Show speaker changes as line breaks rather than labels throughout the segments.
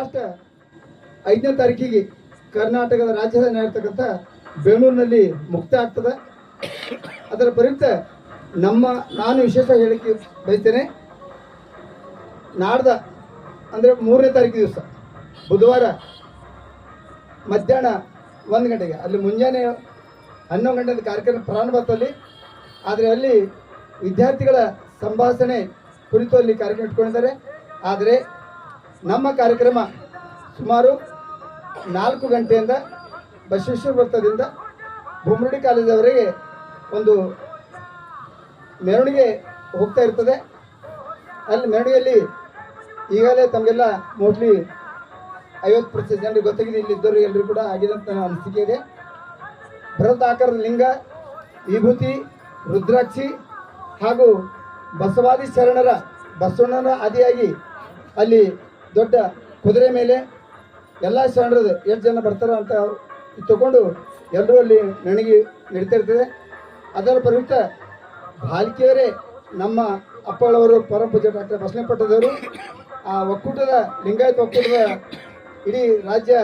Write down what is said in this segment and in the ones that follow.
Last ಐದನೇ ತಾರೀಕಿಗೆ ಕರ್ನಾಟಕದ ರಾಜಧಾನಿ ಆಗಿರ್ತಕ್ಕಂಥ ಬೆಂಗಳೂರಿನಲ್ಲಿ ಮುಕ್ತ ಆಗ್ತದೆ. ಅದರ ಪ್ರಯುಕ್ತ ನಮ್ಮ ನಾನು ವಿಶೇಷ ಹೇಳಿಕೆ ಬಯಸ್ತೇನೆ. ನಾಡ್ದ ಅಂದರೆ ಮೂರನೇ ತಾರೀಕು ದಿವಸ, ಬುಧವಾರ ಮಧ್ಯಾಹ್ನ ಒಂದು ಗಂಟೆಗೆ, ಅಲ್ಲಿ ಮುಂಜಾನೆ ಹನ್ನೊಂದು ಗಂಟೆ ಕಾರ್ಯಕ್ರಮ ಪ್ರಾರಂಭದಲ್ಲಿ ಆದರೆ ಅಲ್ಲಿ ವಿದ್ಯಾರ್ಥಿಗಳ ಸಂಭಾಷಣೆ ಕುರಿತು ಅಲ್ಲಿ ಕಾರ್ಯಕ್ರಮ ಇಟ್ಕೊಂಡಿದ್ದಾರೆ. ಆದರೆ ನಮ್ಮ ಕಾರ್ಯಕ್ರಮ ಸುಮಾರು ನಾಲ್ಕು ಗಂಟೆಯಿಂದ ಬಸವೇಶ್ವರ ವೃತ್ತದಿಂದ ಬೊಮ್ಮರಡಿ ಕಾಲೇಜವರೆಗೆ ಒಂದು ಮೆರವಣಿಗೆ ಹೋಗ್ತಾ ಇರ್ತದೆ. ಅಲ್ಲಿ ಮೆರವಣಿಗೆಯಲ್ಲಿ ಈಗಲೇ ತಮಗೆಲ್ಲ ಮೋಸ್ಟ್ಲಿ ಐವತ್ತು ಪ್ರತಿಶತ ಜನರಿಗೆ ಗೊತ್ತಾಗಿದೆ ಇಲ್ಲಿದ್ದವರು ಎಲ್ಲರೂ ಕೂಡ ಆಗಿದೆ ಅಂತ ನನ್ನ ಅನಿಸಿಕೆ ಇದೆ. ಬೃಹತ್ ಲಿಂಗ, ವಿಭೂತಿ, ರುದ್ರಾಕ್ಷಿ ಹಾಗೂ ಬಸವಾದಿ ಶರಣರ ಬಸವಣ್ಣನ ಆದಿಯಾಗಿ ಅಲ್ಲಿ ದೊಡ್ಡ ಕುದುರೆ ಮೇಲೆ ಎಲ್ಲ ಸ್ಟ್ಯಾಂಡರ್ಡ್ ಎಷ್ಟು ಜನ ಬರ್ತಾರೋ ಅಂತ ತಗೊಂಡು ಎಲ್ಲರೂ ಅಲ್ಲಿ ನನಗೆ ನಡೀತಾ ಇರ್ತದೆ. ಅದರ ಪ್ರಯುಕ್ತ ಬಾಲಿಕೆಯರೇ ನಮ್ಮ ಅಪ್ಪಳವರು ಪರಮ ಪೂಜೆ ಡಾಕ್ಟರ್ ಆ ಒಕ್ಕೂಟದ ಲಿಂಗಾಯತ ಒಕ್ಕೂಟದ ಇಡೀ ರಾಜ್ಯ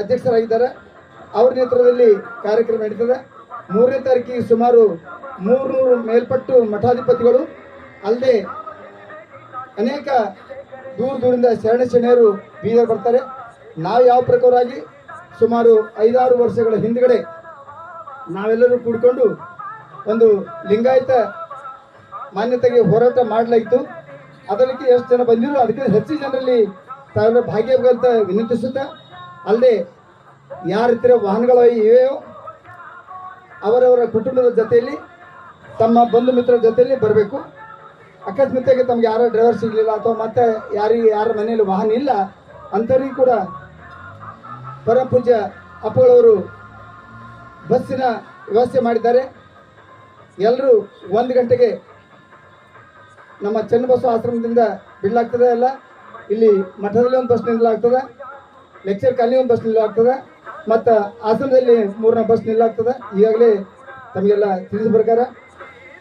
ಅಧ್ಯಕ್ಷರಾಗಿದ್ದಾರೆ. ಅವ್ರ ನೇತೃತ್ವದಲ್ಲಿ ಕಾರ್ಯಕ್ರಮ ನಡೀತದೆ. ಮೂರನೇ ತಾರೀಕಿಗೆ ಸುಮಾರು ಮೂರ್ನೂರು ಮೇಲ್ಪಟ್ಟು ಮಠಾಧಿಪತಿಗಳು, ಅಲ್ಲದೆ ಅನೇಕ ದೂರ ದೂರಿಂದ ಶರಣ ಶರಣರು ಬೀದರ್ ಬರ್ತಾರೆ ನಾವು ಯಾವ ಪ್ರಕಾರವಾಗಿ ಸುಮಾರು ಐದಾರು ವರ್ಷಗಳ ಹಿಂದ್ಗಡೆ ನಾವೆಲ್ಲರೂ ಕೂಡಿಕೊಂಡು ಒಂದು ಲಿಂಗಾಯತ ಮಾನ್ಯತೆಗೆ ಹೋರಾಟ ಮಾಡಲಾಯಿತು ಅದಕ್ಕೆ ಎಷ್ಟು ಜನ ಬಂದಿರೋ ಅದಕ್ಕೆ ಹೆಚ್ಚು ಜನರಲ್ಲಿ ತಾವೆಲ್ಲ ಭಾಗಿಯಾಗಂತ ವಿನಂತಿಸುತ್ತಾ, ಅಲ್ಲದೆ ಯಾರ ಹತ್ತಿರ ವಾಹನಗಳು ಇವೆಯೋ ಅವರವರ ಕುಟುಂಬದ ಜೊತೆಯಲ್ಲಿ, ತಮ್ಮ ಬಂಧು ಮಿತ್ರರ ಜೊತೆಯಲ್ಲಿ ಬರಬೇಕು. ಅಕಸ್ಮಾತ್ತಾಗಿ ತಮ್ಗೆ ಯಾರೋ ಡ್ರೈವರ್ ಸಿಗಲಿಲ್ಲ ಅಥವಾ ಮತ್ತೆ ಯಾರಿಗೆ ಯಾರ ಮನೆಯಲ್ಲಿ ವಾಹನ ಇಲ್ಲ, ಅಂಥವ್ರಿಗೆ ಕೂಡ ಪರಮ ಪೂಜ್ಯ ಅಪ್ಪಗಳವರು ಬಸ್ಸಿನ ವ್ಯವಸ್ಥೆ ಮಾಡಿದ್ದಾರೆ. ಎಲ್ಲರೂ ಒಂದು ಗಂಟೆಗೆ ನಮ್ಮ ಚನ್ನಬಸವ ಆಶ್ರಮದಿಂದ ಬಿಡ್ಲಾಗ್ತದೆ ಅಲ್ಲ? ಇಲ್ಲಿ ಮಠದಲ್ಲಿ ಒಂದು ಬಸ್ ನಿಲ್ಲಾಗ್ತದೆ ಲೆಕ್ಚರ್ ಕಾಲನಿ ಒಂದು ಬಸ್ ನಿಲ್ಲಾಗ್ತದೆ ಮತ್ತು ಆಶ್ರಮದಲ್ಲಿ ಮೂರನೇ ಬಸ್ ನಿಲ್ಲಾಗ್ತದೆ ಈಗಾಗಲೇ ತಮಗೆಲ್ಲ ತಿಳಿದ ಪ್ರಕಾರ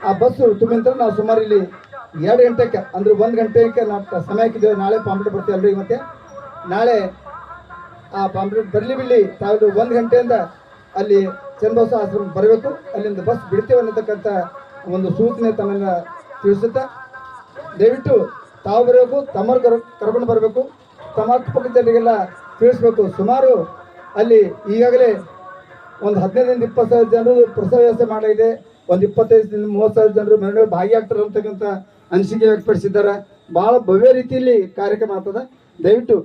ಆ ಬಸ್ಸು ತುಂಬಿದ ನಾವು ಸುಮಾರು ಇಲ್ಲಿ ಎರಡು ಗಂಟೆಗೆ, ಅಂದ್ರೆ ಒಂದು ಗಂಟೆಗೆ ನಾವು ಸಮಯಕ್ಕಿದ್ದೇವೆ ನಾಳೆ ಪಾಂಪ್ಲೆಟ್ ಬರ್ತೀವಿ ಅಲ್ರಿ ಮತ್ತೆ? ನಾಳೆ ಆ ಪಾಂಪ್ಲೆಟ್ ಬರಲಿ ಬಿಡಲಿ ತಾವು ಒಂದು ಗಂಟೆಯಿಂದ ಅಲ್ಲಿ ಚನ್ನಬಸವ ಆಶ್ರಮ ಬರಬೇಕು. ಅಲ್ಲಿಂದ ಬಸ್ ಬಿಡ್ತೇವೆ ಅನ್ನತಕ್ಕಂಥ ಒಂದು ಸೂಚನೆ ತಮ್ಮನ್ನು ತಿಳಿಸುತ್ತೆ, ದಯವಿಟ್ಟು ತಾವು ಬರಬೇಕು ತಮ್ಮರು ಕರ್, ಕರ್ಕೊಂಡು ಬರಬೇಕು, ತಮ್ಮ ಅಕ್ಕಪಕ್ಕ ಜನರಿಗೆಲ್ಲ ತಿಳಿಸ್ಬೇಕು. ಸುಮಾರು ಅಲ್ಲಿ ಈಗಾಗಲೇ ಒಂದು ಹದಿನೈದರಿಂದ ಇಪ್ಪತ್ತು ಸಾವಿರ ಜನರು ಪ್ರಸವ ವ್ಯವಸ್ಥೆ ಮಾಡಲಾಗಿದೆ. ಒಂದು ಇಪ್ಪತ್ತೈದರಿಂದ ಮೂವತ್ತು ಸಾವಿರ ಜನರು ಮೆರವಣಿಗೆ ಭಾಗಿಯಾಗ್ತಾರೆ ಅಂತಕ್ಕಂಥ ಅನಿಸಿಕೆ ವ್ಯಕ್ತಪಡಿಸಿದ್ದಾರೆ. ಭಾಳ ಭವ್ಯ ರೀತಿಯಲ್ಲಿ ಕಾರ್ಯಕ್ರಮ ಆಗ್ತದೆ. ದಯವಿಟ್ಟು